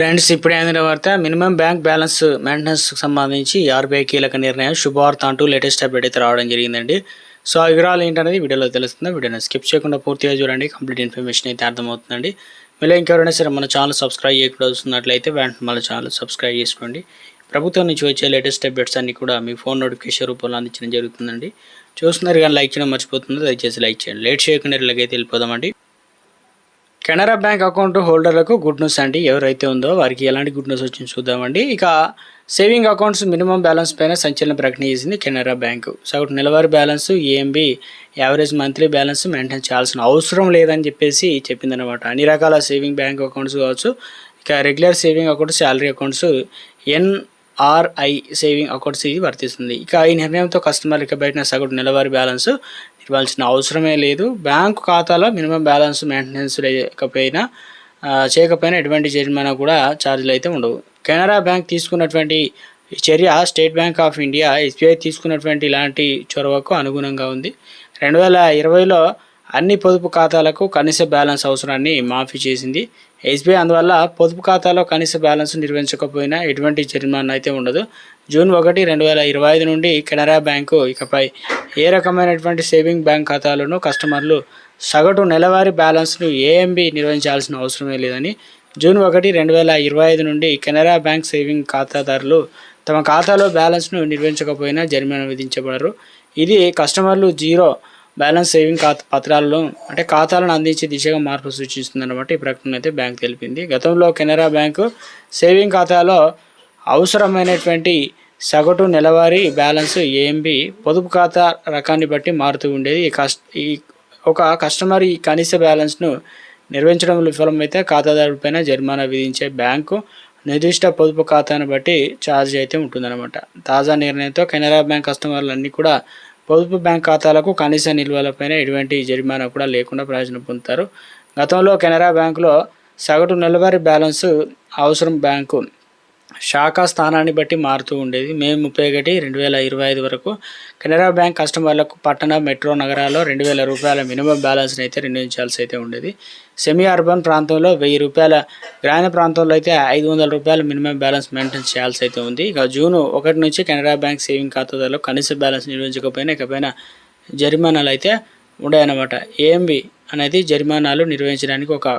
Friends ఇప్పుడే అందిన వార్త మినిమం బ్యాంక్ బ్యాలెన్స్ మెయింటెనెన్స్ సంబంధించి ఆర్బీఐ కీలక నిర్ణయం శుభవార్త అంటూ లేటెస్ట్ అప్డేట్ అయితే రావడం జరిగిందండి. సో ఆ వివరాలు ఏంటనేది వీడియోలో తెలుస్తుంది. వీడియోని స్కిప్ చేయకుండా పూర్తిగా చూడండి. కంప్లీట్ ఇన్ఫర్మేషన్ అయితే అర్థమవుతుందండి. మీరు ఇంకెవరైనా సరే మన ఛానల్ సబ్స్క్రైబ్ చేయకుండా వస్తున్నట్లయితే వెంటనే మన ఛానల్ సబ్స్క్రైబ్ చేసుకోండి. ప్రభుత్వం నుంచి వచ్చే లేటెస్ట్ అప్డేట్స్ అన్ని కూడా మీ ఫోన్ నోటిఫికేషన్ రూపంలో అందించడం జరుగుతుందండి. చూస్తున్నారు కానీ లైక్ చేయడం మర్చిపోతుంది దయచేసి లైక్ చేయండి. లేట్ చేయకుండా ఇలాగైతే వెళ్ళిపోదామండి. కెనరా బ్యాంక్ అకౌంట్ హోల్డర్లకు గుడ్ న్యూస్ అండి. ఎవరైతే ఉందో వారికి ఎలాంటి గుడ్ న్యూస్ వచ్చింది చూద్దామండి. ఇక సేవింగ్ అకౌంట్స్ మినిమం బ్యాలెన్స్ పైన సంచలన ప్రకటన చేసింది కెనరా బ్యాంకు. సగటు నెలవారీ balance A M B average monthly balance maintain చేయాల్సిన అవసరం లేదని చెప్పేసి చెప్పిందనమాట అన్ని రకాల సేవింగ్ బ్యాంక్ అకౌంట్స్ కావచ్చు ఇక regular saving accounts salary accounts NRI saving accounts ఇది వర్తిస్తుంది. ఇక ఈ నిర్ణయంతో కస్టమర్ ఇక బయట సగటు నెలవారీ బ్యాలెన్స్ ఇవ్వాల్సిన అవసరమే లేదు. బ్యాంకు ఖాతాలో మినిమం బ్యాలెన్స్ మెయింటెనెన్స్ లేకపోయినా చేయకపోయినా ఎటువంటి జరిమానా కూడా ఛార్జీలు అయితే ఉండవు. కెనరా బ్యాంక్ తీసుకున్నటువంటి చర్య State Bank of India SBI తీసుకున్నటువంటి ఇలాంటి చొరవకు అనుగుణంగా ఉంది. రెండు వేల ఇరవైలో అన్ని పొదుపు ఖాతాలకు కనీస బ్యాలెన్స్ అవసరాన్ని మాఫీ చేసింది. ఎస్బీఐ అందువల్ల పొదుపు ఖాతాలో కనీస బ్యాలెన్స్ నిర్వహించకపోయినా ఎటువంటి జరిమానా అయితే ఉండదు. జూన్ ఒకటి రెండు వేల ఇరవై ఐదు నుండి కెనరా బ్యాంకు ఇకపై ఏ రకమైనటువంటి సేవింగ్ బ్యాంక్ ఖాతాలను కస్టమర్లు సగటు నెలవారీ బ్యాలెన్స్ను ఏఎంబి నిర్వహించాల్సిన అవసరమే లేదని జూన్ ఒకటి రెండు వేల ఇరవై ఐదు నుండి కెనరా బ్యాంక్ సేవింగ్ ఖాతాదారులు తమ ఖాతాలో బ్యాలెన్స్ను నిర్వహించకపోయినా జరిమానా విధించబడరు. ఇది కస్టమర్లు జీరో బ్యాలెన్స్ సేవింగ్ ఖాతా పత్రాలను అంటే ఖాతాలను అందించే దిశగా మార్పు సూచిస్తుందన్నమాట. ఈ ప్రకటన అయితే బ్యాంక్ తెలిపింది. గతంలో కెనరా బ్యాంకు సేవింగ్ ఖాతాలో అవసరమైనటువంటి సగటు నెలవారీ బ్యాలెన్స్ ఏఎంబి పొదుపు ఖాతా రకాన్ని బట్టి మారుతూ ఉండేది. ఈ కస్ట్ ఈ ఒక కస్టమర్ ఈ కనీస బ్యాలెన్స్ను నిర్వహించడంలో విఫలమైతే ఖాతాదారుడిపైన జరిమానా విధించే బ్యాంకు నిర్దిష్ట పొదుపు ఖాతాను బట్టి ఛార్జ్ అయితే ఉంటుందన్నమాట. తాజా నిర్ణయంతో కెనరా బ్యాంక్ కస్టమర్లన్నీ కూడా పొదుపు బ్యాంక్ ఖాతాలకు కనీస నిల్వలపైన ఎటువంటి జరిమానా కూడా లేకుండా ప్రయోజనం పొందుతారు. గతంలో కెనరా బ్యాంకులో సగటు నెలవారీ బ్యాలెన్స్ అవసరం బ్యాంకు శాఖా స్థానాన్ని బట్టి మారుతూ ఉండేది. మే ముప్పై ఒకటి రెండు వేల ఇరవై ఐదు వరకు కెనరా బ్యాంక్ కస్టమర్లకు పట్టణ మెట్రో నగరాల్లో రెండు వేల రూపాయల మినిమం బ్యాలెన్స్ని అయితే నిర్ణయించాల్సి అయితే ఉండేది. సెమీ అర్బన్ ప్రాంతంలో వెయ్యి రూపాయల గ్రామీణ ప్రాంతంలో అయితే ఐదు వందల రూపాయల మినిమం బ్యాలెన్స్ మెయింటైన్ చేయాల్సి అయితే ఉంది. ఇక జూన్ ఒకటి నుంచి కెనరా బ్యాంక్ సేవింగ్ ఖాతాదారులు కనీస బ్యాలెన్స్ నిర్వహించకపోయినా ఇకపైన జరిమానాలు అయితే ఉన్నాయన్నమాట. ఏఎంబి అనేది జరిమానాలు నిర్వహించడానికి ఒక